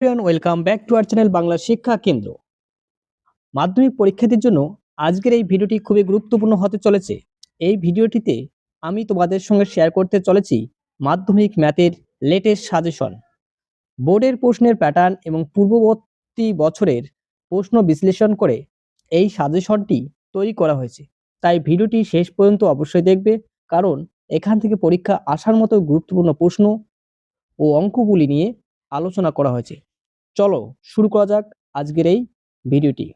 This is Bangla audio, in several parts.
Welcome back to our channel Bangla Shiksha Kendra মাধ্যমিক পরীক্ষার্থীর জন্য আজকের এই ভিডিওটি খুবই গুরুত্বপূর্ণ হতে চলেছে। এই ভিডিওটিতে আমি তোমাদের সঙ্গে শেয়ার করতে চলেছি মাধ্যমিক ম্যাথের লেটেস্ট সাজেশন বোর্ডের প্রশ্নের প্যাটার্ন এবং পূর্ববর্তী বছরের প্রশ্ন বিশ্লেষণ করে এই সাজেশনটি তৈরি করা হয়েছে। তাই ভিডিওটি শেষ পর্যন্ত অবশ্যই দেখবে, কারণ এখান থেকে পরীক্ষা আসার মতো গুরুত্বপূর্ণ প্রশ্ন ও অঙ্কগুলি নিয়ে আলোচনা করা হয়েছে। চলো শুরু করা যাক আজকের এই ভিডিওটি।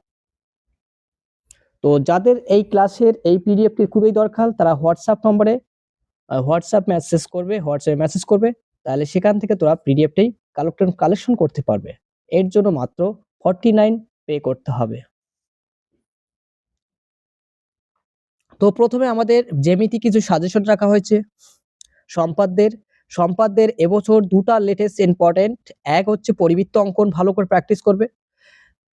তো যাদের এই ক্লাসের এই পিডিএফটি খুবই দরকার, তারা হোয়াটসঅ্যাপ নম্বরে হোয়াটসঅ্যাপ মেসেজ করবে হোয়াটসঅ্যাপে মেসেজ করবে, তাহলে সেখান থেকে তোরা পিডিএফটাই কালেকশন কালেকশন করতে পারবে। এর জন্য মাত্র ফর্টি নাইন পে করতে হবে। তো প্রথমে আমাদের জ্যামিতি কিছু সাজেশন রাখা হয়েছে। সম্পাদ্যের সম্পাদ্যের এবছর দুটা লেটেস্ট ইম্পর্টেন্ট এক হচ্ছে পরিবৃত্ত অঙ্কন ভালো করে প্র্যাকটিস করবে।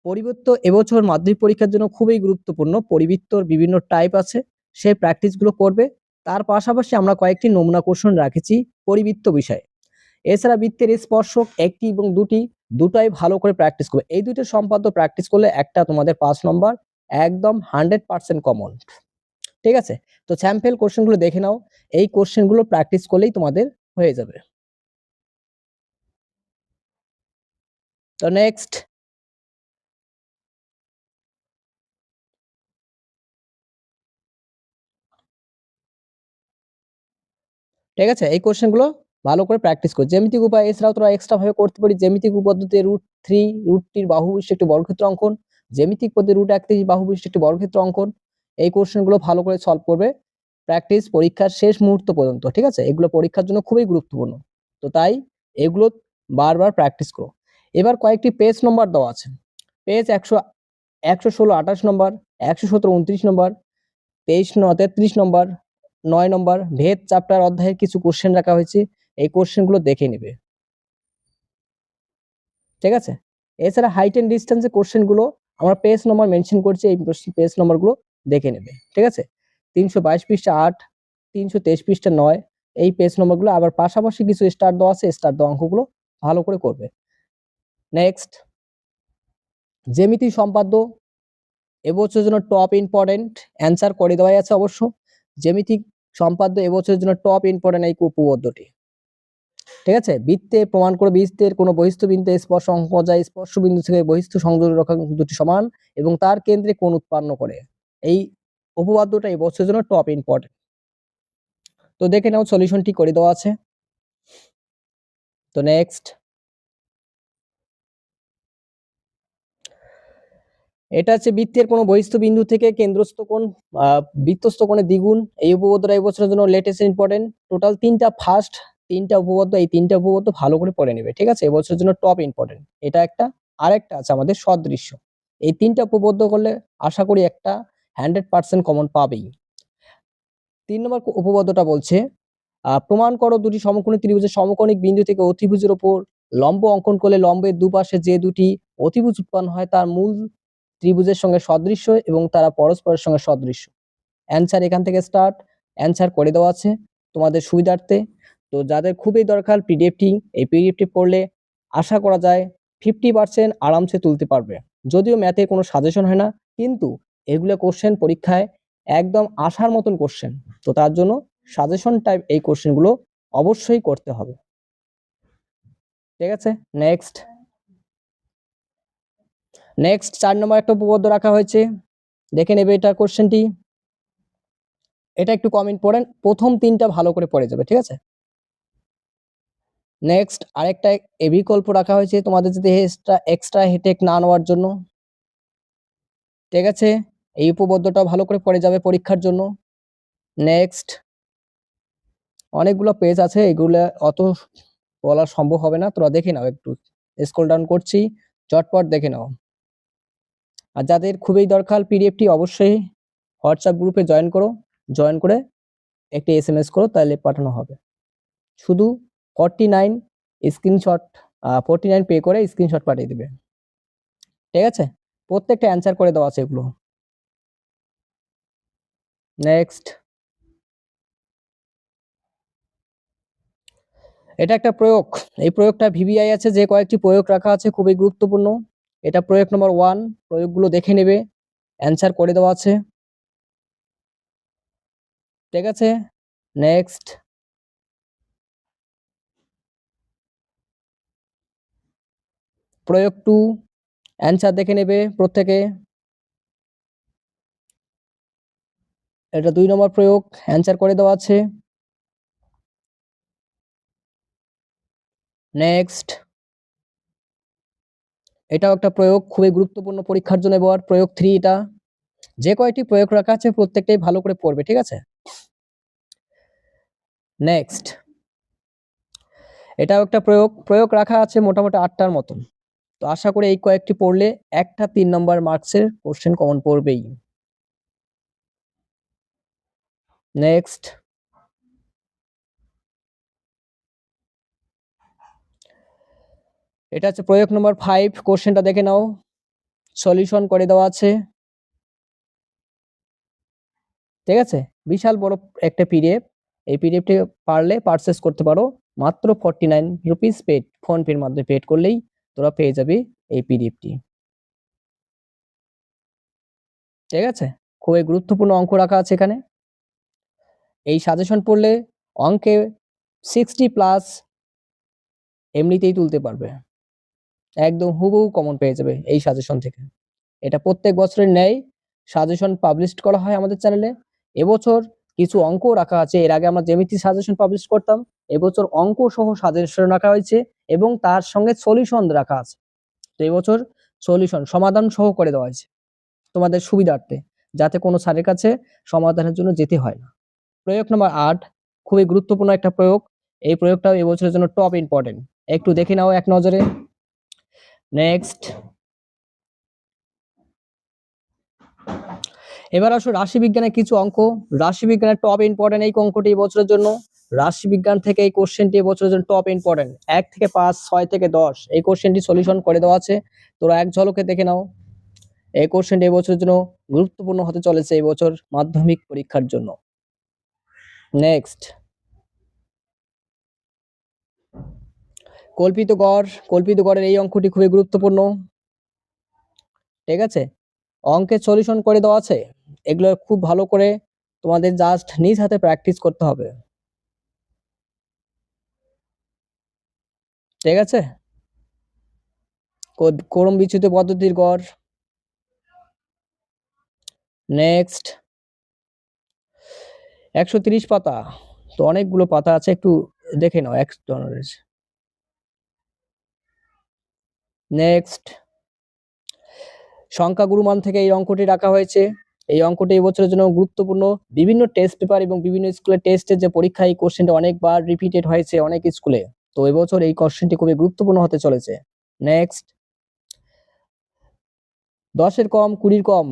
পরিবৃত্ত এবছর মাধ্যমিক পরীক্ষার জন্য খুবই গুরুত্বপূর্ণ, পরিবৃত্তর বিভিন্ন টাইপ আছে, সেই প্র্যাকটিসগুলো করবে। তার পাশাপাশি আমরা কয়েকটি নমুনা কোশ্চেন রাখেছি পরিবৃত্ত বিষয়ে। এছাড়া বৃত্তের স্পর্শক একটি এবং দুটি, দুটাই ভালো করে প্র্যাকটিস করবে। এই দুটো সম্পাদ্য প্র্যাকটিস করলে একটা তোমাদের পাঁচ নম্বর একদম হান্ড্রেড পার্সেন্ট কমন ঠিক আছে? তো স্যাম্পেল কোশ্চেনগুলো দেখে নাও। এই কোশ্চেনগুলো প্র্যাকটিস করলেই তোমাদের হয়ে যাবে। তো নেক্সট ঠিক আছে? এই কোশ্চেনগুলো ভালো করে প্র্যাকটিস কর। জ্যামিতিক উপায় এছাড়াও তোরা এক্সট্রা ভাবে করতে পারি জ্যামিতিক পদ্ধতিতে রুট থ্রি রুটটির বাহু বিশিষ্ট একটি বর্গক্ষেত্র অঙ্কন। জ্যামিতিক পদ্ধতি রুট একত্রিশ বাহু বিশিষ্ট একটি বর্গক্ষেত্র অঙ্কন। এই কোশ্চেনগুলো ভালো করে সলভ করবে। প্র্যাকটিস পরীক্ষার শেষ মুহূর্ত পর্যন্ত, ঠিক আছে? এগুলো পরীক্ষার জন্য খুবই গুরুত্বপূর্ণ। তো তাই এগুলো বারবার প্র্যাকটিস করো। এবার কয়েকটি পেজ নম্বর দেওয়া আছে। পেজ একশো একশো ষোলো আঠাশ নম্বর একশো সতেরো উনত্রিশ নম্বর তেইশ ন তেত্রিশ নম্বর নয় নম্বর ভেদ চ্যাপ্টার অধ্যায়ের কিছু কোশ্চেন রাখা হয়েছে। এই কোশ্চেনগুলো দেখে নেবে। ঠিক আছে? এছাড়া হাইট অ্যান্ড ডিস্টেন্সের কোশ্চেনগুলো আমরা পেজ নম্বর মেনশন করছি, এই পেজ নম্বরগুলো দেখে নেবে। ঠিক আছে? তিনশো বাইশ পৃষ্ঠা আট, তিনশো তেইশ পৃষ্ঠা নয়, এই পেজ নম্বরগুলো আবার পাশাপাশি কিছু স্টার দেওয়া আছে স্টার দেওয়া অঙ্কগুলো ভালো করে করবে। নেক্সট জ্যামিতি সম্পাদ্য, এবছরের জন্য টপ ইম্পর্টেন্ট অ্যান্সার করে দেওয়াই আছে অবশ্য। জ্যামিতিক সম্পাদ্য এবছরের জন্য টপ ইম্পর্টেন্ট এই উপপাদ্যটি। ঠিক আছে? বৃত্তে প্রমাণ করে বৃত্তের কোনো বহিস্থ বিন্দু স্পর্শ অঙ্ক যায় স্পর্শ বিন্দু থেকে বহিস্থ সংযোগ রক্ষা দুটি সমান এবং তার কেন্দ্রে কোন উৎপন্ন করে। এই উপপাদ্যটা এই বছরের জন্য টপ ইম্পর্টেন্ট তো দেখে নাও সলিউশনটি করে দেওয়া আছে। তো নেক্সট এটা হচ্ছে বৃত্তের কোনো বহিস্থ বিন্দু থেকে কেন্দ্রস্থ কোণ বৃত্তস্থ কোণে দ্বিগুণ। এই উপপাদ্যটা এই বছরের জন্য লেটেস্ট ইম্পর্টেন্ট টোটাল তিনটা ফার্স্ট তিনটা উপপাদ্য, এই তিনটা উপপাদ্য ভালো করে পড়ে নেবে, ঠিক আছে? এবছরের জন্য টপ ইম্পর্টেন্ট এটা একটা, আরেকটা আছে আমাদের সদৃশ্য। এই তিনটা উপপাদ্য করলে আশা করি একটা হান্ড্রেড পার্সেন্ট কমন পাবেই। তিন নম্বর উপপাদ্যটা বলছে প্রমাণ করো দুটি সমকোণী ত্রিভুজের সমকোণিক বিন্দু থেকে অতিভুজের ওপর লম্ব অঙ্কন করলে লম্বের দুপাশে যে দুটি অতিভুজ উৎপন্ন হয় তার মূল ত্রিভুজের সঙ্গে সদৃশ্য এবং তারা পরস্পরের সঙ্গে সদৃশ্য। অ্যান্সার এখান থেকে স্টার্ট অ্যান্সার করে দেওয়া আছে তোমাদের সুবিধার্থে। তো যাদের খুবই দরকার পিডিএফটি এই পিডিএফটি পড়লে আশা করা যায় ফিফটি পার্সেন্ট আরামসে তুলতে পারবে। যদিও ম্যাথে কোনো সাজেশন হয় না, কিন্তু এগুলো কোশ্চেন পরীক্ষায় একদম আসার মতন কোশ্চেন তো তার জন্য সাজেশন টাইপ এই কোশ্চেনগুলো অবশ্যই করতে হবে। ঠিক আছে? নেক্সট নেক্সট চার নম্বর একটা উপপাদ্য রাখা হয়েছে। দেখে নেবে এটা কোশ্চেনটি এটা একটু কমেন্ট পড়েন, প্রথম তিনটা ভালো করে পড়ে যাবে, ঠিক আছে? নেক্সট আরেকটা এ বিকল্প রাখা হয়েছে তোমাদের যদি এক্সট্রা হেটেক না নেওয়ার জন্য। ঠিক আছে? এই উপপাদ্যটা ভালো করে পড়ে যাবে পরীক্ষার জন্য। নেক্সট অনেকগুলো পেজ আছে, এগুলো অত বলা সম্ভব হবে না। তোরা দেখে নাও একটু। স্ক্রল ডাউন করছি, চটপট দেখে নাও। আর যাদের খুবই দরকার পিডিএফটি অবশ্যই হোয়াটসঅ্যাপ গ্রুপে জয়েন করো। জয়েন করে একটি এস এম এস করো, তাহলে পাঠানো হবে। শুধু forty nine screenshot forty nine pay করে স্ক্রিনশট পাঠিয়ে দেবে। ঠিক আছে? প্রত্যেকটা অ্যান্সার করে দেওয়া আছে এগুলো। নেক্সট এটা একটা প্রয়োগ। এই প্রয়োগটা ভিভিআই আছে, যে কয়েকটি প্রয়োগ রাখা আছে, খুবই গুরুত্বপূর্ণ। এটা প্রয়োগ নম্বর ওয়ান প্রয়োগগুলো দেখে নেবে। অ্যান্সার করে দেওয়া আছে। ঠিক আছে? নেক্সট প্রয়োগ টু অ্যান্সার দেখে নেবে প্রত্যেকে। এটা দুই নম্বর প্রয়োগ অ্যান্সার করে দেওয়া আছে। নেক্সট এটাও একটা প্রয়োগ, খুবই গুরুত্বপূর্ণ পরীক্ষার জন্য ব্যবহার, প্রয়োগ থ্রি এটা। যে কয়টি প্রয়োগ রাখা আছে প্রত্যেকটাই ভালো করে পড়বে, ঠিক আছে? নেক্সট এটাও একটা প্রয়োগ প্রয়োগ রাখা আছে মোটামুটি আটটার মতন। তো আশা করি এই কয়েকটি পড়লে একটা তিন নম্বর মার্কসের কোশ্চেন কমন পড়বেই। নেক্সট এটা হচ্ছে প্রয়োগ নম্বর ফাইভ কোশ্চেনটা দেখে নাও। সলিউশন করে দেওয়া আছে। ঠিক আছে? বিশাল বড় একটা পিডিএফ এই পিডিএফটি পারলে পারচেস করতে পারো। মাত্র ফর্টি নাইন রুপিস পেড ফোন পের মাধ্যমে পেড করলেই তোরা পেয়ে যাবে এই পিডিএফটি ঠিক আছে? খুবই গুরুত্বপূর্ণ অঙ্ক রাখা আছে এখানে। এই সাজেশন পড়লে অঙ্কে সিক্সটি প্লাস এমনিতেই তুলতে পারবে। একদম হুবহু কমন পেয়ে যাবে এই সাজেশন থেকে। এটা প্রত্যেক বছরের ন্যায় সাজেশন পাবলিশ করা হয় আমাদের চ্যানেলে এবছর কিছু অঙ্ক রাখা আছে, এর আগে আমরা জ্যামিতি সাজেশন পাবলিশ করতাম, এবছর অঙ্ক সহ সাজেশন রাখা হয়েছে এবং তার সঙ্গে সলিউশন রাখা আছে। তো এবছর সলিউশন সমাধান সহ করে দেওয়া হয়েছে তোমাদের সুবিধার্থে, যাতে কোনো স্যারের কাছে সমাধানের জন্য যেতে হয় না। প্রয়োগ নম্বর আট, খুবই গুরুত্বপূর্ণ একটা প্রয়োগ। এই প্রয়োগটাও এবছরের জন্য টপ ইম্পর্টেন্ট একটু দেখে নাও এক নজরে। নেক্সট এবার আসো রাশিবিজ্ঞানের কিছু অঙ্ক। রাশিবিজ্ঞানের টপ ইম্পর্টেন্ট এই অঙ্কটি বছরের জন্য। রাশিবিজ্ঞান থেকে এই কোশ্চেনটি বছরের জন্য টপ ইম্পর্টেন্ট এক থেকে পাঁচ, ছয় থেকে দশ। এই কোশ্চেনটি সলিউশন করে দেওয়া আছে। তোরা এক ঝলকে দেখে নাও। এই কোশ্চেনটি এবছরের জন্য গুরুত্বপূর্ণ হতে চলেছে এই বছর মাধ্যমিক পরীক্ষার জন্য। নেক্সট কল্পিত গড়, কল্পিত গড়ের এই অঙ্কটি খুবই গুরুত্বপূর্ণ। ঠিক আছে? অঙ্কের সলিউশন করে দেওয়া আছে। এগুলো খুব ভালো করে তোমাদের জাস্ট নিজ হাতে প্র্যাকটিস করতে হবে। ঠিক আছে? ক্রম বিচ্যুত পদ্ধতির গড়। নেক্সট একশো তিরিশ পাতা। তো অনেকগুলো পাতা আছে, একটু দেখে নাও, এক নেক্সট সংখ্যা গুরুমান থেকে এই অঙ্কটি রাখা হয়েছে। এই অঙ্কটি এই বছরের জন্য গুরুত্বপূর্ণ। বিভিন্ন টেস্ট পেপার এবং বিভিন্ন স্কুলের টেস্টের যে পরীক্ষা, এই কোশ্চেনটা অনেকবার রিপিটেড হয়েছে অনেক স্কুলে তো এবছর এই কোশ্চেনটি খুবই গুরুত্বপূর্ণ হতে চলেছে। নেক্সট দশের কম, কুড়ির কম।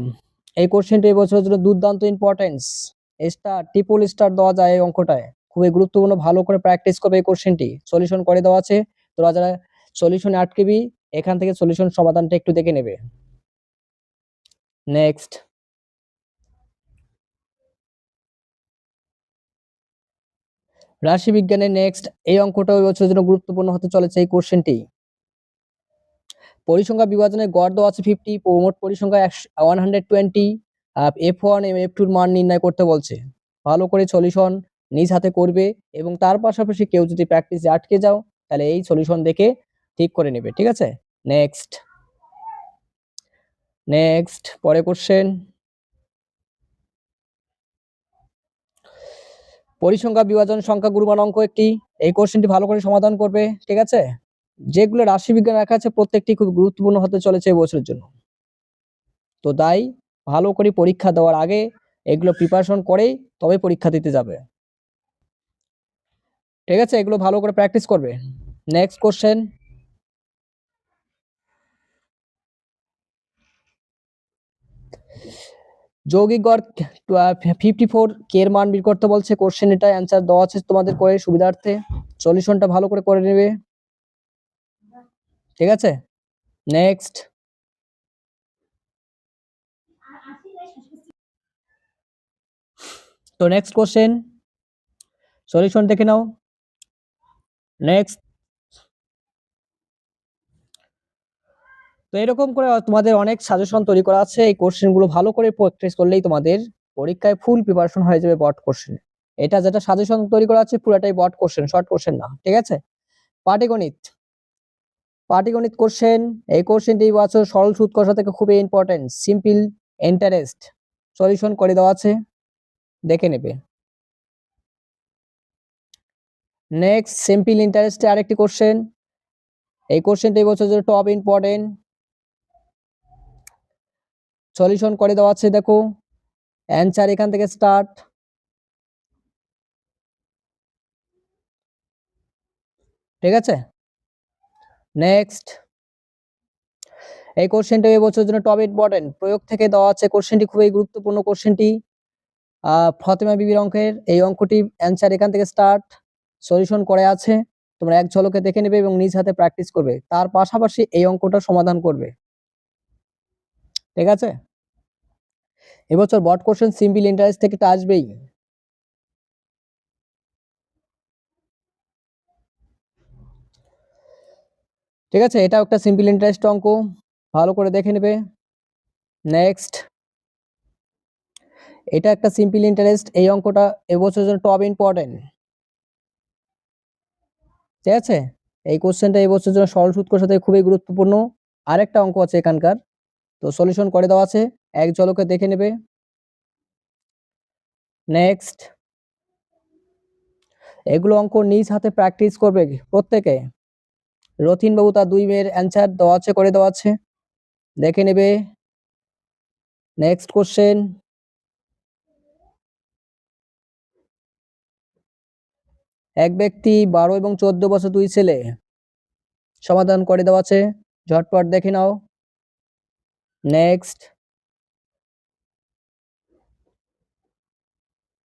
এই কোশ্চেনটি এবছরের জন্য দুর্দান্ত ইম্পর্টেন্স স্টার ট্রিপল স্টার দেওয়া যায় এই অঙ্কটায়। খুবই গুরুত্বপূর্ণ, ভালো করে প্র্যাকটিস করবে এই কোশ্চেনটি সলিউশন করে দেওয়া আছে। তোরা যারা সলিউশনে আটকেবি এখান থেকে সলিউশন সমাধানটা একটু দেখে নেবে। নেক্সট রাশিবিজ্ঞানের নেক্সট এই অঙ্কটা ওই বছরের জন্য গুরুত্বপূর্ণ হতে চলেছে এই কোশ্চেনটি পরিসংখ্যা বিভাজনের গড় দেওয়া আছে ফিফটি মোট পরিসংখ্যা one hundred twenty F one এবং এফ টুর মান নির্ণয় করতে বলছে। ভালো করে সলিউশন নিজ হাতে করবে এবং তার পাশাপাশি কেউ যদি প্র্যাকটিসে আটকে যাও, তাহলে এই সলিউশন দেখে ঠিক করে নেবে, ঠিক আছে? নেক্সট নেক্সট পরে কোশ্চেন পরিসংখ্যা বিভাজন সংখ্যা গুরুমান অঙ্ক একটি। এই কোশ্চেনটি ভালো করে সমাধান করবে, ঠিক আছে? যেগুলো রাশিবিজ্ঞান রাখা আছে, প্রত্যেকটি খুব গুরুত্বপূর্ণ হতে চলেছে এই বছরের জন্য। তো তাই ভালো করে পরীক্ষা দেওয়ার আগে এগুলো প্রিপারেশন করেই তবে পরীক্ষা দিতে যাবে। ঠিক আছে? এগুলো ভালো করে প্র্যাকটিস করবে। নেক্সট কোশ্চেন যৌগিক গড় ফিফটি ফোর এর মান বের করতে বলছে। কোশ্চেন এটা অ্যান্সার দেওয়া আছে তোমাদের করে সুবিধার্থে। সলিউশনটা ভালো করে করে নেবে। ঠিক আছে? নেক্সট তো নেক্সট কোশ্চেন সলিউশন দেখে নাও। নেক্সট তো এরকম করে তোমাদের অনেক সাজেশন তৈরি করা আছে। এই কোশ্চেনগুলো ভালো করে প্র্যাকটিস করলেই তোমাদের পরীক্ষায় ফুল প্রিপারেশন হয়ে যাবে বট কোশ্চেন এটা যেটা সাজেশন তৈরি করা আছে, পুরোটাই বট কোশ্চেন শর্ট কোশ্চেন না, ঠিক আছে? পাটিগণিত। পাটিগণিত কোশ্চেন এই কোশ্চেনটি বছর সরল সুদ থেকে খুবই ইম্পর্টেন্ট সিম্পল ইন্টারেস্ট সলিউশন করে দেওয়া আছে। দেখে নেবে। নেক্সট সিম্পল ইন্টারেস্টে আরেকটি কোশ্চেন এই কোশ্চেনটা এই বছর টপ ইম্পর্টেন্ট সলিউশন করে দেওয়া আছে, দেখো। অ্যান্সার এখান থেকে স্টার্ট ঠিক আছে? নেক্সট এই কোশ্চেনটা এই বছরের জন্য টপ ইম্পর্টেন্ট প্রয়োগ থেকে দেওয়া আছে কোশ্চেনটি খুবই গুরুত্বপূর্ণ কোশ্চেনটি ফতেমা বিবির অঙ্কের এই অঙ্কটি অ্যান্সার এখান থেকে স্টার্ট সলিউশন করে আছে। তোমরা এক ঝলকে দেখে নেবে এবং নিজ হাতে প্র্যাকটিস করবে। তার পাশাপাশি এই অঙ্কটা সমাধান করবে। ঠিক আছে? এবছর বট কোশ্চেন সিম্পল ইন্টারেস্ট থেকে তো আসবেই। ঠিক আছে? এটাও একটা সিম্পল ইন্টারেস্ট অঙ্ক। ভালো করে দেখে নেবে। নেক্সট এটা একটা সিম্পল ইন্টারেস্ট এই অঙ্কটা এবছর জন্য টপ ইম্পর্টেন্ট ঠিক আছে? এই কোশ্চেনটা এই বছর জন্য সরল সুদ সাথে খুবই গুরুত্বপূর্ণ। আরেকটা অঙ্ক আছে এখানকার। তো সলিউশন করে দেওয়া আছে। এক ঝলকে দেখে নেবে। নেক্সট এগুলো অঙ্ক নিজ হাতে প্র্যাকটিস করবে প্রত্যেকে। রথিন বাবু তার দুই মেয়ের অ্যান্সার দেওয়া আছে, করে দেওয়া আছে। দেখে নেবে। নেক্সট কোশ্চেন এক ব্যক্তি বারো এবং চোদ্দ বছর দুই ছেলে। সমাধান করে দেওয়া আছে। ঝটপট দেখে নাও। নেক্সট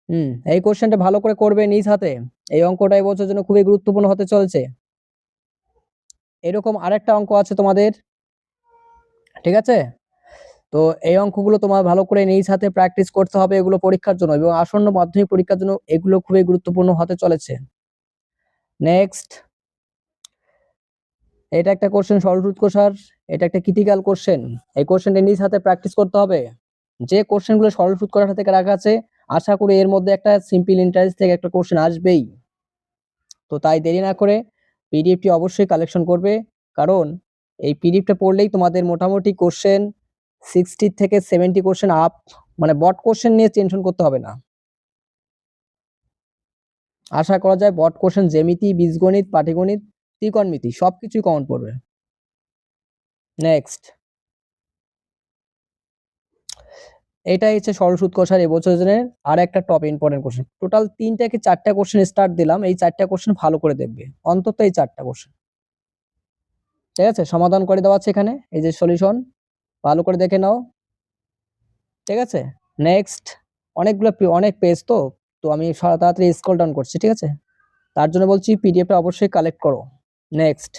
হুম, এই কোশ্চেনটা ভালো করে করবে নিজ হাতে। এই অঙ্কটা এবছর জন্য খুবই গুরুত্বপূর্ণ হতে চলেছে। এরকম আরেকটা অঙ্ক আছে তোমাদের। ঠিক আছে? তো এই অঙ্কগুলো তোমার ভালো করে নিজ হাতে প্র্যাকটিস করতে হবে এগুলো পরীক্ষার জন্য এবং আসন্ন মাধ্যমিক পরীক্ষার জন্য এগুলো খুবই গুরুত্বপূর্ণ হতে চলেছে। নেক্সট এটা একটা কোশ্চেন সরলরুট কোষার, এটা একটা ক্রিটিক্যাল কোশ্চেন এই কোশ্চেনটা নিজ হাতে প্র্যাকটিস করতে হবে। যে কোশ্চেনগুলো সরলরুট কোষার থেকে রাখা আছে, আশা করি এর মধ্যে একটা সিম্পল ইন্টারেস্ট থেকে একটা কোশ্চেন আসবেই। তো তাই দেরি না করে পিডিএফটি অবশ্যই কালেকশন করবে। কারণ এই পিডিএফটা পড়লেই তোমাদের মোটামুটি কোশ্চেন সিক্সটি থেকে সেভেন্টি কোশ্চেন আপ মানে বট কোশ্চেন নিয়ে টেনশন করতে হবে না। আশা করা যায় বট কোশ্চেন জ্যামিতি, বীজগণিত, পাটিগণিত, ত্রিকোণমিতি সব কিছুই কমন পড়বে। নেক্সট এটাই হচ্ছে সরস্বত কোষার এবছরের আর একটা টপ ইম্পর্টেন্ট কোশ্চেন টোটাল তিনটা কি চারটা কোশ্চেন স্টার্ট দিলাম? এই চারটা কোশ্চেন ভালো করে দেখবে। অন্তত এই চারটা কোশ্চেন ঠিক আছে? সমাধান করে দেওয়া আছে এখানে। এই যে সলিউশন ভালো করে দেখে নাও। ঠিক আছে? নেক্সট অনেকগুলো অনেক পেজ তো। তো আমি তাড়াতাড়ি স্কল ডাউন করছি, ঠিক আছে? তার জন্য বলছি পিডিএফটা অবশ্যই কালেক্ট করো। নেক্সট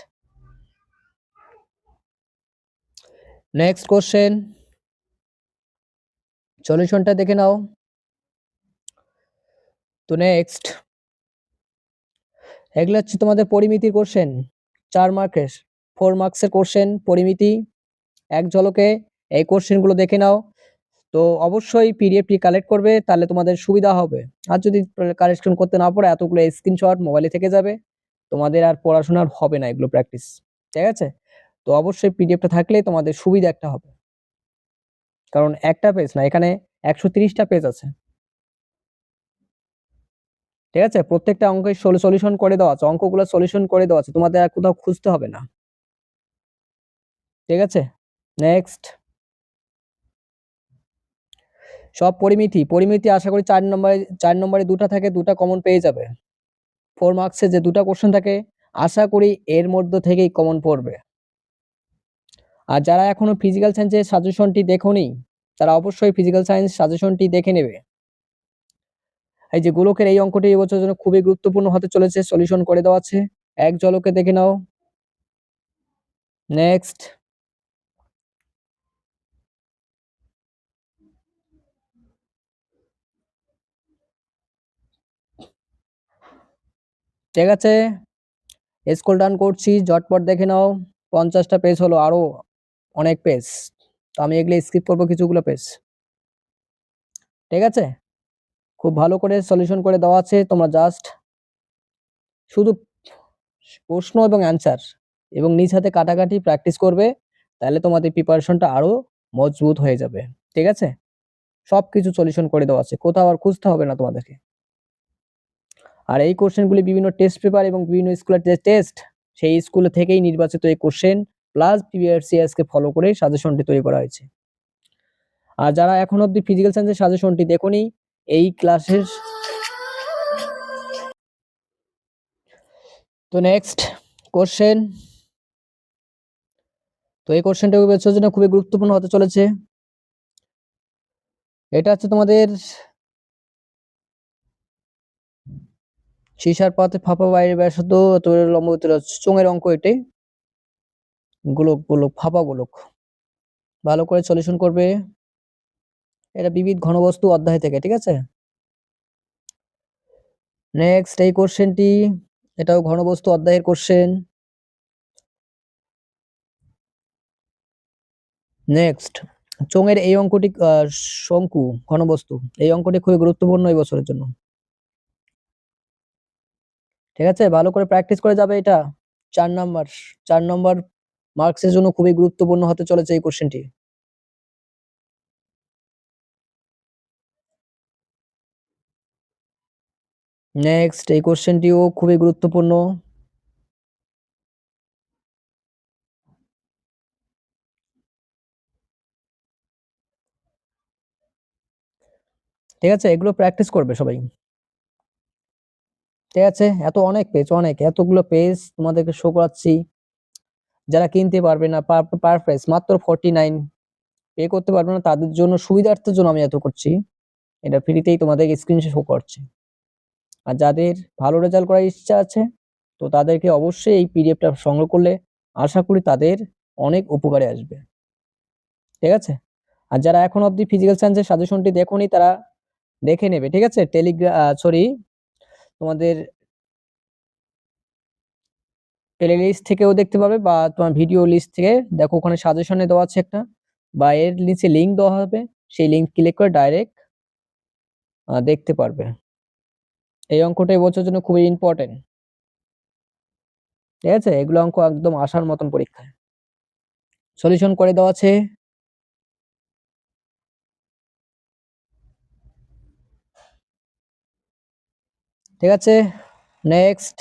নেক্সট কোশ্চেন সলিউশনটা দেখে নাও। তো নেক্সট এগুলো হচ্ছে তোমাদের পরিমিতির কোশ্চেন চার মার্কের ফোর মার্কসের কোশ্চেন পরিমিতি। এক ঝলকে এই কোশ্চেনগুলো দেখে নাও। তো অবশ্যই পিডিএফটি কালেক্ট করবে, তাহলে তোমাদের সুবিধা হবে। আর যদি কালেকশন করতে না পারো, এতগুলো স্ক্রিনশট মোবাইলে থেকে যাবে। তোমাদের আর পড়াশোনার হবে না এগুলো প্র্যাকটিস ঠিক আছে? তো অবশ্যই পিডিএফটা থাকলে তোমাদের সুবিধা একটা হবে। কারণ একটা পেজ না, এখানে একশো তিরিশটা পেজ আছে। ঠিক আছে? প্রত্যেকটা অঙ্কের সলিউশন করে দেওয়া আছে, অঙ্কগুলো সলিউশন করে দেওয়া আছে, তোমাদের আর কোথাও খুঁজতে হবে না। ঠিক আছে? নেক্সট সব পরিমিতি পরিমিতি আশা করি চার নম্বরে চার নম্বরে দুটা থাকে, দুটা কমন পেয়ে যাবে। ফোর মার্কসে যে দুটা কোশ্চেন থাকে, আশা করি এর মধ্য থেকেই কমন পড়বে। আর যারা এখনও ফিজিক্যাল সায়েন্সের সাজেশনটি দেখোনি, তারা অবশ্যই ফিজিক্যাল সায়েন্স সাজেশনটি দেখে নেবে। এই যে গোলকের এই অঙ্কটি এবছর জন্য খুবই গুরুত্বপূর্ণ হতে চলেছে সলিউশন করে দেওয়া আছে। এক জলকে দেখে নাও। নেক্সট ঠিক আছে? স্কুল ডান করছি, ঝটপট দেখে নাও। পঞ্চাশটা পেজ হলো আরও অনেক পেজ তো আমি এগুলো স্কিপ করব, কিছুগুলো পেজ ঠিক আছে? খুব ভালো করে সলিউশন করে দেওয়া আছে, তোমরা জাস্ট শুধু প্রশ্ন এবং অ্যান্সার এবং নিজ হাতে কাটাকাটি প্র্যাকটিস করবে, তাহলে তোমাদের প্রিপারেশনটা আরও মজবুত হয়ে যাবে। ঠিক আছে? সব কিছু সলিউশন করে দেওয়া আছে, কোথাও আর খুঁজতে হবে না তোমাদেরকে। আর এই কোশ্চেনগুলি বিভিন্ন টেস্ট পেপার এবং বিভিন্ন স্কুলের যে টেস্ট সেই স্কুল থেকেই নির্বাচিত এই কোশ্চেন প্লাস পিবিআরসিএস কে ফলো করে সাজেশনটি তৈরি করা হয়েছে। আর যারা এখন অবধি ফিজিক্যাল সায়েন্সের সাজেশনটি দেখোনি, এই ক্লাসের তো নেক্সট কোশ্চেন তো এই কোশ্চেনটা খুবই গুরুত্বপূর্ণ হতে চলেছে। এটা হচ্ছে তোমাদের সীসার পাতে ফাঁপা বাইরে ব্যাসার্ধ তোর লম্ব চোঙের অঙ্ক এটি। গোলক গোলক, ফাঁপা গোলক। ভালো করে সলিউশন করবে। এটা বিবিধ ঘনবস্তু অধ্যায় থেকে, ঠিক আছে? নেক্সট এই কোশ্চেনটি এটাও ঘনবস্তু অধ্যায়ের কোশ্চেন নেক্সট চোঙের এই অঙ্কটি শঙ্কু, ঘনবস্তু। এই অঙ্কটি খুবই গুরুত্বপূর্ণ এই বছরের জন্য। ঠিক আছে? ভালো করে প্র্যাকটিস করে যাবে এটা। চার নম্বর চার নম্বর মার্কসের জন্য খুবই গুরুত্বপূর্ণ হতে চলেছে এই কোশ্চেনটি নেক্সট এই কোশ্চেনটিও খুবই গুরুত্বপূর্ণ। ঠিক আছে? এগুলো প্র্যাকটিস করবে সবাই। ঠিক আছে? এত অনেক পেজ অনেক। এতগুলো পেজ তোমাদেরকে শো করাচ্ছি। যারা কিনতে পারবে না পার প্রাইস মাত্র ফর্টি নাইন পে করতে পারবে না, তাদের জন্য, সুবিধার্থের জন্য আমি এত করছি। এটা ফ্রিতেই তোমাদের স্ক্রিনে শো করছে আর যাদের ভালো রেজাল্ট করার ইচ্ছা আছে, তো তাদেরকে অবশ্যই এই পিডিএফটা সংগ্রহ করলে আশা করি তাদের অনেক উপকারে আসবে। ঠিক আছে? আর যারা এখন অবধি ফিজিক্যাল সায়েন্সের সাজেশনটি দেখোনি, তারা দেখে নেবে। ঠিক আছে? টেলিগ্রাম সরি তোমাদের প্লে লিস্ট থেকেও দেখতে পাবে বা তোমার ভিডিও লিস্ট থেকে দেখো ওখানে সাজেশনে দেওয়া আছে একটা বা এর নিচে লিঙ্ক দেওয়া হবে। সেই লিঙ্ক ক্লিক করে ডাইরেক্ট দেখতে পারবে। এই অঙ্কটা এবছর জন্য খুবই ইম্পর্টেন্ট ঠিক আছে? এগুলো অঙ্ক একদম আসার মতন পরীক্ষায়। সলিউশন করে দেওয়া আছে। ঠিক আছে? নেক্সট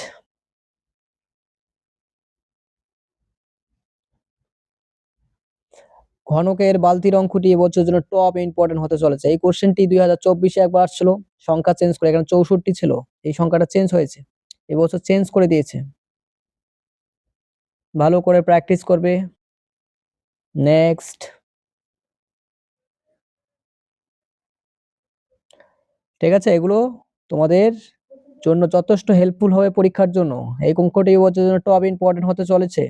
ঘনকের বালতির অঙ্কটি এবছর জন্য টপ ইম্পর্টেন্ট হতে চলেছে। এই কোশ্চেনটি দুই হাজার চব্বিশে একবার আসছিল। সংখ্যা চেঞ্জ করে, এখানে চৌষট্টি ছিল। এই সংখ্যাটা চেঞ্জ হয়েছে। এবছর চেঞ্জ করে দিয়েছে। ভালো করে প্র্যাকটিস করবে। নেক্সট ঠিক আছে? এগুলো তোমাদের জন্য যথেষ্ট হেল্পফুল হবে পরীক্ষার জন্য। এই অঙ্কটি এবছর জন্য টপ ইম্পর্টেন্ট হতে চলেছে।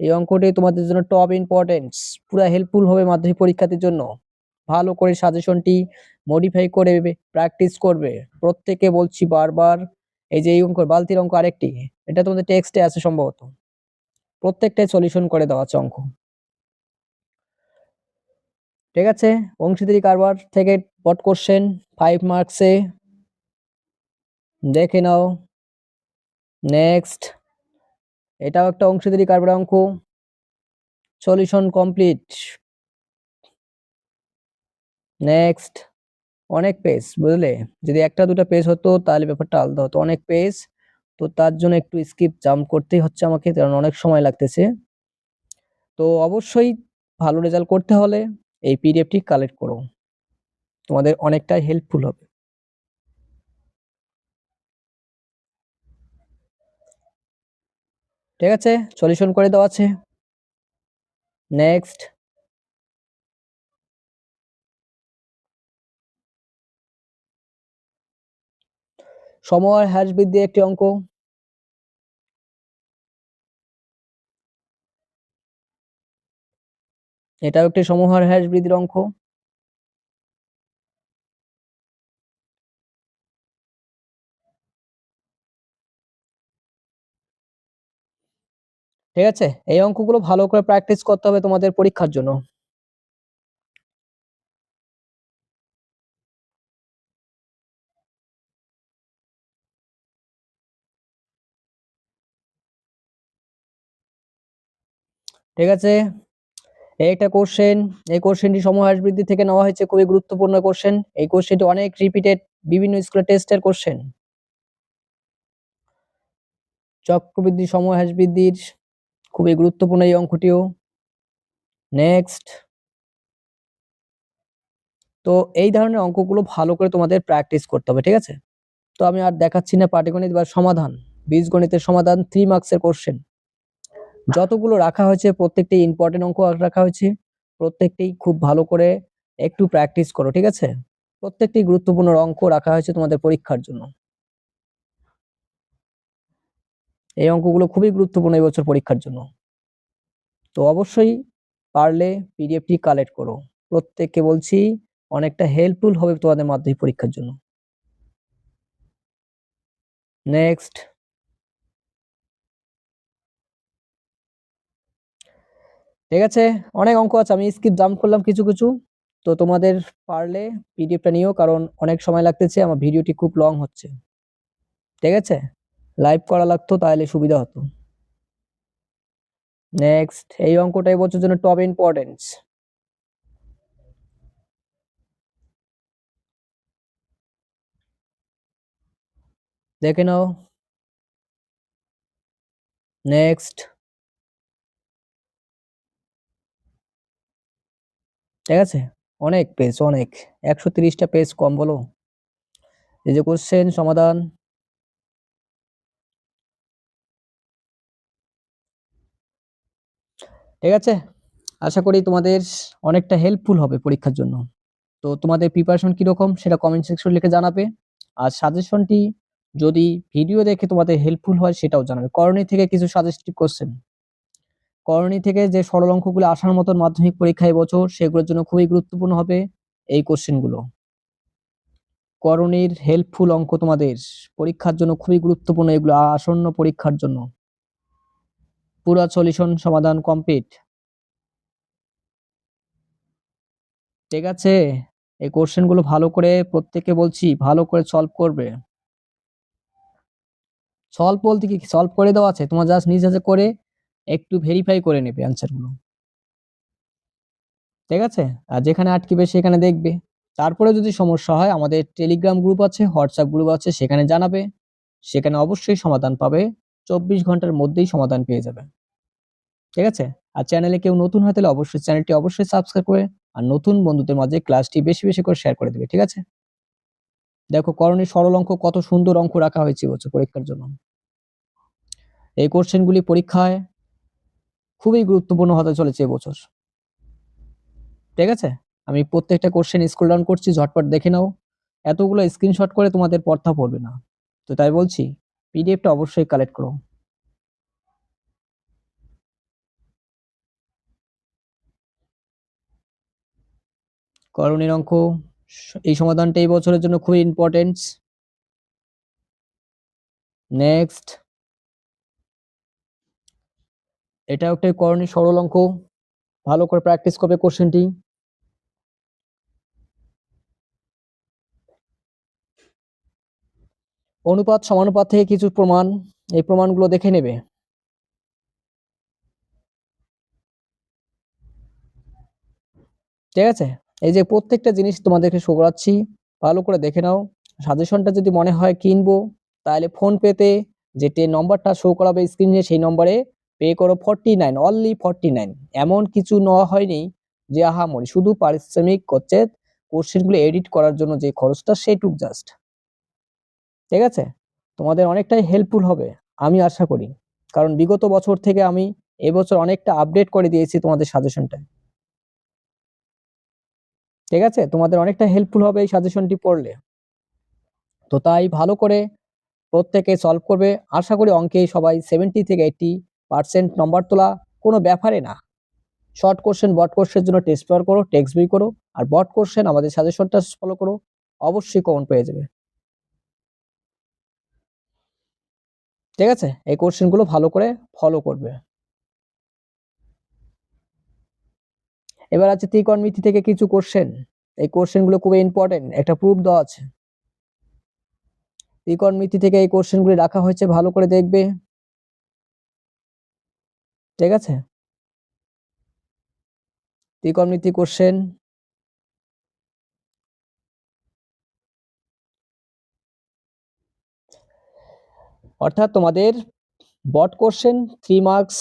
এই অঙ্কটি তোমাদের জন্য টপ ইম্পর্টেন্স পুরো হেল্পফুল হবে মাধ্যমিক পরীক্ষার্থীর জন্য। ভালো করে সাজেশনটি মডিফাই করে প্র্যাকটিস করবে। প্রত্যেকে বলছি বারবার, এই যে এই অঙ্ক, বালতির অঙ্ক আরেকটি, এটা তোমাদের টেক্সটে আছে সম্ভবত। প্রত্যেকটাই সলিউশন করে দেওয়া আছে অঙ্ক। ঠিক আছে? অংশীদারি কারবার থেকে পট কোশ্চেন ফাইভ মার্কসে দেখে নাও। নেক্সট এটাও একটা অংশীদারি কারবার অঙ্ক। সলিউশন কমপ্লিট নেক্সট অনেক পেজ বুঝলে? যদি একটা দুটো পেজ হতো, তাহলে ব্যাপারটা আলাদা হতো। অনেক পেজ তো তার জন্য একটু স্কিপ জাম্প করতেই হচ্ছে আমাকে, কারণ অনেক সময় লাগতেছে। তো অবশ্যই ভালো রেজাল্ট করতে হলে এই পিডিএফটি কালেক্ট করো। তোমাদের অনেকটাই হেল্পফুল হবে। ঠিক আছে সলিউশন করে দেওয়া আছে। নেক্সট সময় হ্যাশ বৃদ্ধি একটি অঙ্ক। এটাও একটি সমহার হ্যাশ বৃদ্ধির অঙ্ক। ঠিক আছে? এই অঙ্কগুলো ভালো করে প্র্যাকটিস করতে হবে তোমাদের পরীক্ষার জন্য। ঠিক আছে? একটা কোশ্চেন এই কোশ্চেনটি সমহাস বৃদ্ধি থেকে নেওয়া হয়েছে, খুবই গুরুত্বপূর্ণ কোশ্চেন এই কোশ্চেনটি অনেক রিপিটেড বিভিন্ন স্কুলের টেস্টের কোশ্চেন চক্রবৃদ্ধি সমহাস বৃদ্ধির খুবই গুরুত্বপূর্ণ এই অঙ্কটিও। নেক্সট তো এই ধরনের অঙ্কগুলো ভালো করে তোমাদের প্র্যাকটিস করতে হবে, ঠিক আছে? তো আমি আর দেখাচ্ছি না পাটিগণিত বা সমাধান, বীজগণিতের সমাধান থ্রি মার্কসের কোশ্চেন যতগুলো রাখা হয়েছে, প্রত্যেকটি ইম্পর্টেন্ট অঙ্ক রাখা হয়েছে, প্রত্যেকটি খুব ভালো করে একটু প্র্যাকটিস করো, ঠিক আছে? প্রত্যেকটি গুরুত্বপূর্ণ অঙ্ক রাখা হয়েছে তোমাদের পরীক্ষার জন্য। এই অঙ্কগুলো খুবই গুরুত্বপূর্ণ এই বছর পরীক্ষার জন্য। তো অবশ্যই পারলে পিডিএফটি কালেক্ট করো। প্রত্যেককে বলছি অনেকটা হেল্পফুল হবে তোমাদের মাধ্যমিক পরীক্ষার জন্য। নেক্সট ঠিক আছে? অনেক অঙ্ক আছে, আমি স্কিপ জাম্প করলাম কিছু কিছু। তো তোমাদের পারলে পিডিএফটা নিও, কারণ অনেক সময় লাগতেছে, আমার ভিডিওটি খুব লং হচ্ছে। ঠিক আছে? লাইভ করা লাগতো, তাহলে সুবিধা হতো। নেক্সট এই অঙ্কটা এবছর জন্য টপ ইম্পর্টেন্স দেখে নাও। নেক্সট ঠিক আছে? অনেক পেজ অনেক। একশো তিরিশটা পেজ কম বলো। এই যে কোশ্চেন সমাধান। ঠিক আছে? আশা করি তোমাদের অনেকটা হেল্পফুল হবে পরীক্ষার জন্য। তো তোমাদের প্রিপারেশন কীরকম সেটা কমেন্ট সেকশন লিখে জানাবে। আর সাজেশনটি যদি ভিডিও দেখে তোমাদের হেল্পফুল হয় সেটাও জানাবে। করণী থেকে কিছু সাজেস্টিভ কোশ্চেন করণী থেকে যে সরল অঙ্কগুলো আসার মতন মাধ্যমিক পরীক্ষা এবছর সেগুলোর জন্য খুবই গুরুত্বপূর্ণ হবে এই কোশ্চেনগুলো করণীর হেল্পফুল অঙ্ক তোমাদের পরীক্ষার জন্য খুবই গুরুত্বপূর্ণ এগুলো আসন্ন পরীক্ষার জন্য। পুরো সলিউশন সমাধান কমপ্লিট ঠিক আছে? এই কোশ্চেনগুলো ভালো করে প্রত্যেককে বলছি, ভালো করে সলভ করবে। সলভ বলতে কি? সলভ করে দেওয়া আছে। তোমার জাস্ট নিজ হাতে করে একটু ভেরিফাই করে নেবে অ্যান্সারগুলো। ঠিক আছে? আর যেখানে আটকিবে সেখানে দেখবে। তারপরে যদি সমস্যা হয়, আমাদের টেলিগ্রাম গ্রুপ আছে হোয়াটসঅ্যাপ গ্রুপ আছে, সেখানে জানাবে। সেখানে অবশ্যই সমাধান পাবে। চব্বিশ ঘণ্টার মধ্যেই সমাধান পেয়ে যাবে। ঠিক আছে? আর চ্যানেলে কেউ নতুন হয় তাহলে অবশ্যই চ্যানেলটি অবশ্যই সাবস্ক্রাইব করে আর নতুন বন্ধুদের মাঝে ক্লাসটি বেশি বেশি করে শেয়ার করে দেবে, ঠিক আছে? দেখো করণীয় সরল অঙ্ক কত সুন্দর অঙ্ক রাখা হয়েছে বছর পরীক্ষার জন্য। এই কোশ্চেনগুলি পরীক্ষায় খুবই গুরুত্বপূর্ণ হতে চলেছে এবছর ঠিক আছে? আমি প্রত্যেকটা কোশ্চেন স্কুল ডাউন করছি, ঝটপট দেখে নাও। এতগুলো স্ক্রিনশট করে তোমাদের পড়তা পড়বে না। তো তাই বলছি পিডিএফটা অবশ্যই কালেক্ট করো। করণীয় অঙ্ক, এই সমাধানটা এই বছরের জন্য খুবই ইম্পর্টেন্ট নেক্সট এটা একটা করণীয় সরল অঙ্ক। ভালো করে প্র্যাকটিস করবে কোশ্চেনটি অনুপাত সমানুপাত থেকে কিছু প্রমাণ, এই প্রমাণগুলো দেখে নেবে। ঠিক আছে? এই যে প্রত্যেকটা জিনিস তোমাদেরকে শো করাচ্ছি, ভালো করে দেখে নাও। সাজেশনটা যদি মনে হয় কিনবো, তাহলে ফোন পেতে যে নম্বরটা শো করাবে স্ক্রিনে সেই নম্বরে পে করো forty nine only forty nine এমন কিছু নেওয়া হয়নি যে, আহামরি, শুধু পারিশ্রমিক করছে কোশ্চেনগুলো এডিট করার জন্য যে খরচটা, সেটুক জাস্ট ঠিক আছে? তোমাদের অনেকটাই হেল্পফুল হবে, আমি আশা করি। কারণ বিগত বছর থেকে আমি এবছর অনেকটা আপডেট করে দিয়েছি তোমাদের সাজেশনটা ঠিক আছে? তোমাদের অনেকটা হেল্পফুল হবে এই সাজেশনটি পড়লে। তো তাই ভালো করে প্রত্যেকে সলভ করবে। আশা করি অঙ্কে সবাই সেভেন্টি থেকে এইটি পার্সেন্ট নম্বর তোলা কোনো ব্যাপারে না। শর্ট কোশ্চেন বট কোর্সের জন্য টেস্ট পেপার করো টেক্সট বই করো, আর বট কোশ্চেন আমাদের সাজেশনটা ফলো করো। অবশ্যই কমন পেয়ে যাবে। ঠিক আছে? এই কোশ্চেনগুলো ভালো করে ফলো করবে। এবার আছে ত্রিকোণমিতি থেকে কিছু কোশ্চেন এই কোশ্চেনগুলো খুবই ইম্পর্টেন্ট একটা প্রুফ দেওয়া আছে। ত্রিকোণমিতি থেকে এই কোশ্চেনগুলি রাখা হয়েছে, ভালো করে দেখবে। ঠিক আছে? ত্রিকোণমিতি কোশ্চেন অর্থাৎ তোমাদের বট question three marks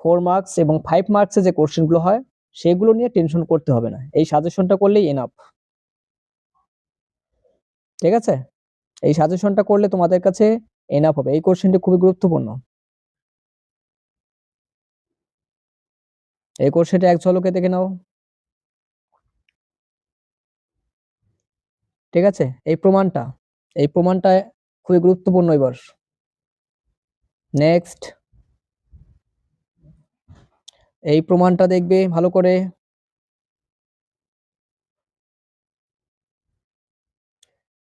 four marks এবং ফাইভ মার্কসে যে কোশ্চেনগুলো হয়, সেগুলো নিয়ে টেনশন করতে হবে না। এই সাজেশনটা করলেই এনাফ ঠিক আছে? এই সাজেশনটা করলে তোমাদের কাছে এনাফ হবে। এই কোশ্চেনটি খুবই গুরুত্বপূর্ণ। এই কোশ্চেনটা এক ঝলকে দেখে নাও। ঠিক আছে? এই প্রমাণটা। এই প্রমাণটা খুবই গুরুত্বপূর্ণ এবার। নেক্সট এই প্রমাণটা দেখবে, ভালো করে।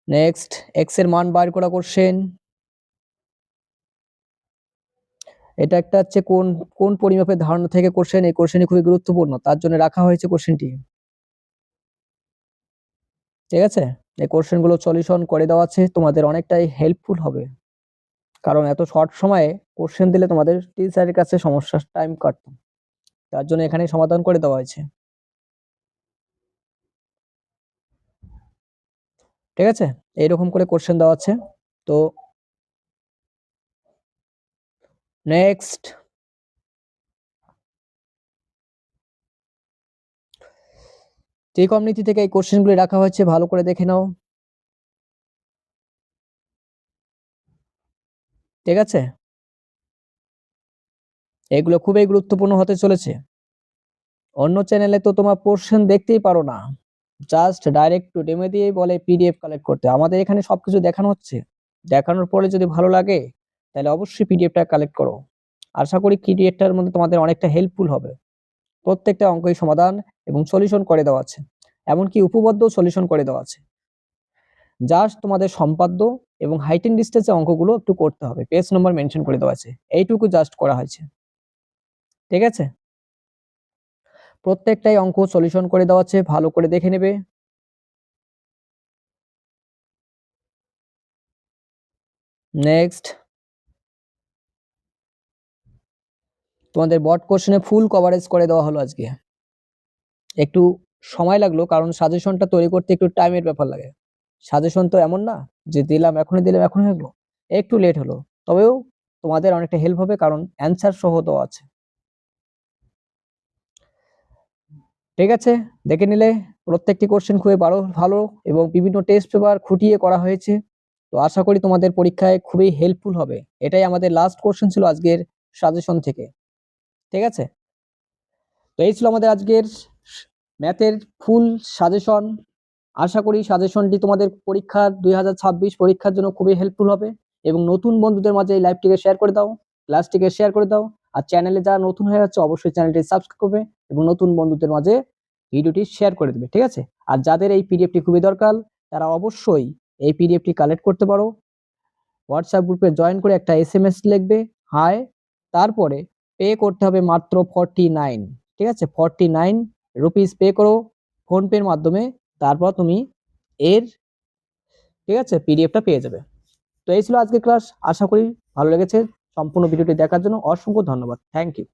নেক্সট এক্সের মান বার করা কোশ্চেন এটা একটা হচ্ছে কোন কোন পরিমাপের ধারণা থেকে কোশ্চেন এই কোশ্চেনই খুবই গুরুত্বপূর্ণ। তার জন্য রাখা হয়েছে কোশ্চেনটি ঠিক আছে? এই কোশ্চেনগুলো সলিউশন করে দেওয়া আছে, তোমাদের অনেকটাই হেল্পফুল হবে। কারণ এত শর্ট সময়ে কোশ্চেন দিলে তোমাদের টিচারের কাছে সমস্যার টাইম কাটত। তার জন্য এখানে সমাধান করে দেওয়া হয়েছে। ঠিক আছে? এইরকম করে কোশ্চেন দেওয়া আছে। তো নেক্সট ত্রিকোণমিতি থেকে এই কোশ্চেনগুলি রাখা হয়েছে। ভালো করে দেখে নাও। ঠিক আছে? এগুলো খুবই গুরুত্বপূর্ণ হতে চলেছে। অন্য চ্যানেলে তো তোমার পোর্শন দেখতেই পারো না। জাস্ট ডাইরেক্ট টু ডেমে দিয়েই বলে পিডিএফ কালেক্ট করতে। আমাদের এখানে সবকিছু দেখানো হচ্ছে। দেখানোর পরে যদি ভালো লাগে, তাহলে অবশ্যই পিডিএফটা কালেক্ট করো। আশা করি পিডিএফটার মধ্যে তোমাদের অনেকটা হেল্পফুল হবে। প্রত্যেকটা অঙ্কই সমাধান এবং সলিউশন করে দেওয়া আছে। এমনকি উপবদ্ধ সলিউশন করে দেওয়া আছে। জাস্ট তোমাদের সম্পাদ্য এবং হাইট এন্ড ডিস্টেন্সের অঙ্কগুলো একটু করতে হবে। পেজ নম্বর মেনশন করে দেওয়া আছে। এইটুকু জাস্ট করা হয়েছে। ঠিক আছে? প্রত্যেকটাই অঙ্ক সলিউশন করে দেওয়া আছে। ভালো করে দেখে নেবে। নেক্সট তোমাদের বট কোশ্চেনে ফুল কভারেজ করে দেওয়া হলো আজকে। একটু সময় লাগল, কারণ সাজেশনটা তৈরি করতে একটু টাইমের ব্যাপার লাগে। সাজেশন তো এমন না যে দিলাম, এখনই দিলাম, এখনই হয়ে গেলো একটু লেট হলো। তবেও তোমাদের অনেকটা হেল্প হবে কারণ অ্যান্সার সহ দেওয়া আছে। ঠিক আছে? দেখে নিলে প্রত্যেকটি কোশ্চেন খুবই ভালো ভালো এবং বিভিন্ন টেস্ট পেপার খুঁটিয়ে করা হয়েছে। তো আশা করি তোমাদের পরীক্ষায় খুবই হেল্পফুল হবে। এটাই আমাদের লাস্ট কোশ্চেন ছিল আজকের সাজেশন থেকে। ঠিক আছে? তো এই ছিল আমাদের আজকের ম্যাথের ফুল সাজেশন আশা করি সাজেশনটি তোমাদের পরীক্ষার দুই হাজার ছাব্বিশ পরীক্ষার জন্য খুবই হেল্পফুল হবে এবং নতুন বন্ধুদের মাঝে এই লাইভটিকে শেয়ার করে দাও ক্লাসটিকে শেয়ার করে দাও আর চ্যানেলে যারা নতুন হয়ে যাচ্ছে অবশ্যই চ্যানেলটি সাবস্ক্রাইব করবে এবং নতুন বন্ধুদের মাঝে ভিডিওটি শেয়ার করে দেবে, ঠিক আছে? আর যাদের এই পিডিএফটি খুবই দরকার, তারা অবশ্যই এই পিডিএফটি কালেক্ট করতে পারো। হোয়াটসঅ্যাপ গ্রুপে জয়েন করে একটা এস এম এস লিখবে হাই তারপরে পে করতে হবে মাত্র ফর্টি নাইন ঠিক আছে? ফর্টি নাইন রুপিস পে করো ফোনপের মাধ্যমে তারপর তুমি এর, ঠিক আছে পিডিএফটা পেয়ে যাবে। তো এই ছিল আজকের ক্লাস আশা করি ভালো লেগেছে। সম্পূর্ণ ভিডিওটি দেখার জন্য অসংখ্য ধন্যবাদ। Thank you